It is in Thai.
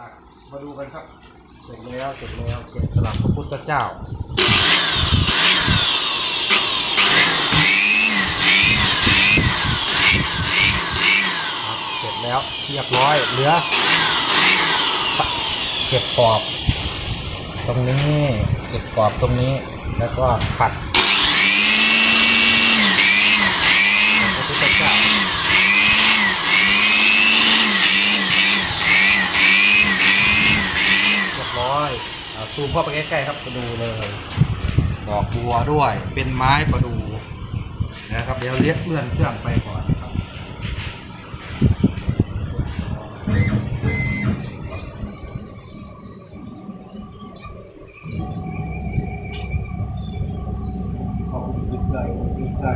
ลักมาดูกันครับ เสร็จแล้วเสร็จแล้วเขียนสลักพระพุทธเจ้าเสร็จแล้วเรียบร้อยเหลือเก็บกรอบ ตรงนี้เก็บกรอบตรงนี้แล้วก็ขัด ซูมเข้าไปใกล้ๆครับก็ดูเลย ดอกบัวด้วย เป็นไม้ประดูนะครับ เดี๋ยวเลียยเลื่อนเครื่องไปก่อนครับขอบคุณใจใจ